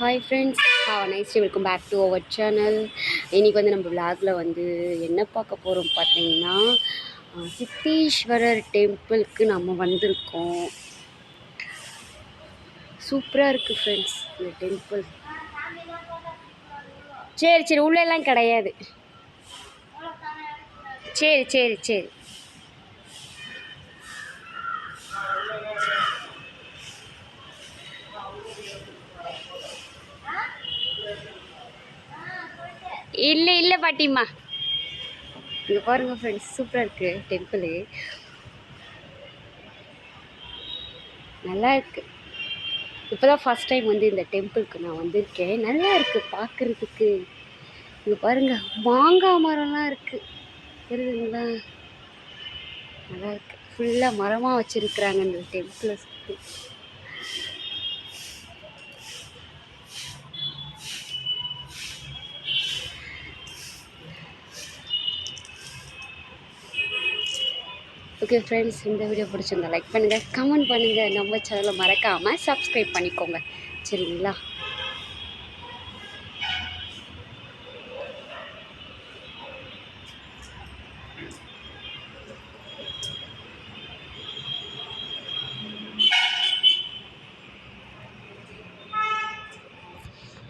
Hi friends ஹா nice welcome back to our channel இன்றைக்கி வந்து நம்ம விளாகில் வந்து என்ன பார்க்க போகிறோம் பார்த்தீங்கன்னா சித்தீஸ்வரர் டெம்பிளுக்கு நம்ம வந்திருக்கோம். சூப்பராக இருக்குது ஃப்ரெண்ட்ஸ் இந்த டெம்பிள் சரி சரி உள்ளெல்லாம் கிடையாது. சரி சரி சரி. இல்லை இல்லை பாட்டிம்மா. இங்கே பாருங்க ஃப்ரெண்ட்ஸ் சூப்பராக இருக்குது டெம்பிளு நல்லா இருக்கு. இப்போ தான் ஃபஸ்ட் டைம் வந்து இந்த டெம்பிளுக்கு நான் வந்திருக்கேன். நல்லா இருக்குது பார்க்குறதுக்கு இங்கே பாருங்க மாங்காய் மரம்லாம் இருக்குது தெரியுதுங்களா? நல்லா இருக்கு. ஃபுல்லாக மரமாக வச்சுருக்குறாங்க இந்த டெம்பிளை சுற்றி ஓகே ஃப்ரெண்ட்ஸ் இந்த வீடியோ பிடிச்சிருந்தா லைக் பண்ணுங்கள் கமெண்ட் பண்ணுங்கள் நம்ம சேனலை மறக்காமல் சப்ஸ்கிரைப் பண்ணிக்கோங்க. சரிங்களா?